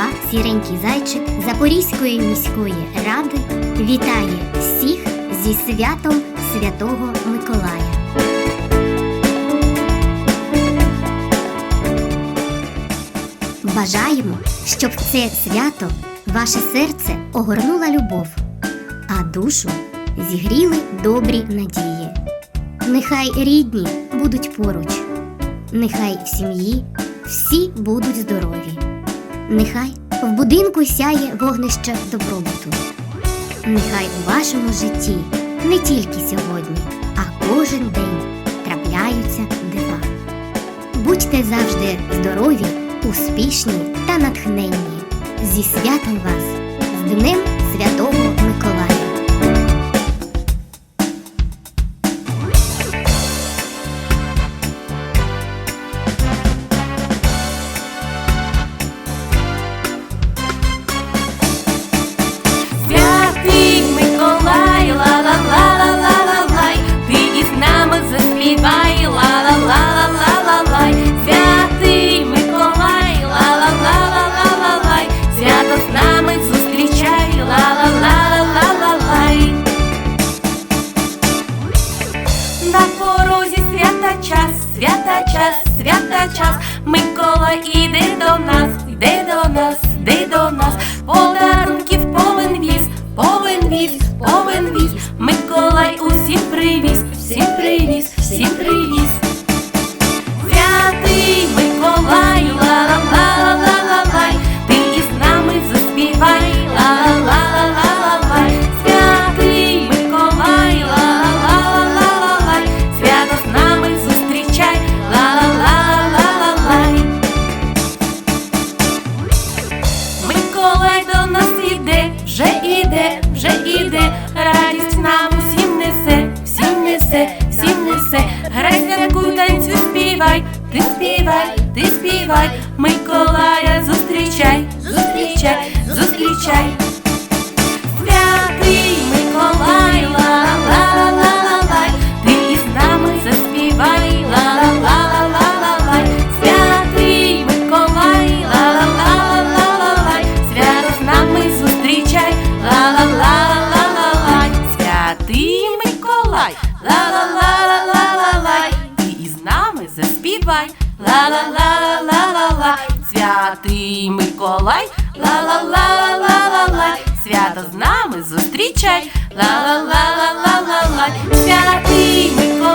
голова Сіренький зайчик Запорізької міської ради вітає всіх зі святом Святого Миколая. Бажаємо, щоб це свято ваше серце огорнула любов, а душу зігріли добрі надії. Нехай рідні будуть поруч, нехай в сім'ї всі будуть здорові. Нехай в будинку сяє вогнище добробуту. Нехай у вашому житті не тільки сьогодні, а кожен день трапляються дива. Будьте завжди здорові, успішні та натхненні. Зі святом вас, з Днем Святого час, Микола іде до нас, йде до нас, йде до нас, подарунків повен віз, повен віз, повен віз, Миколай усім привіз, всім привіз. Співай, Миколая зустрічай, зустрічай, зустрічай. Святий Миколай, ла-ла-ла-ла-лай, ти із нами заспівай, ла-ла-ла-ла-ла-лай, Святий Миколай, ла-ла-ла-ла-ла-лай, свято з нами зустрічай, ла-ла-ла-ла-ла-лай, Святий Миколай, ла-ла-ла-ла-ла-лай, ти із нами заспівай, ла-ла-ла-ла-ла-лай, Святий Миколай, ла-ла-ла-ла-ла-ла, свято з нами зустрічай, ла-ла-ла-ла-ла-лай, Святий Миколай.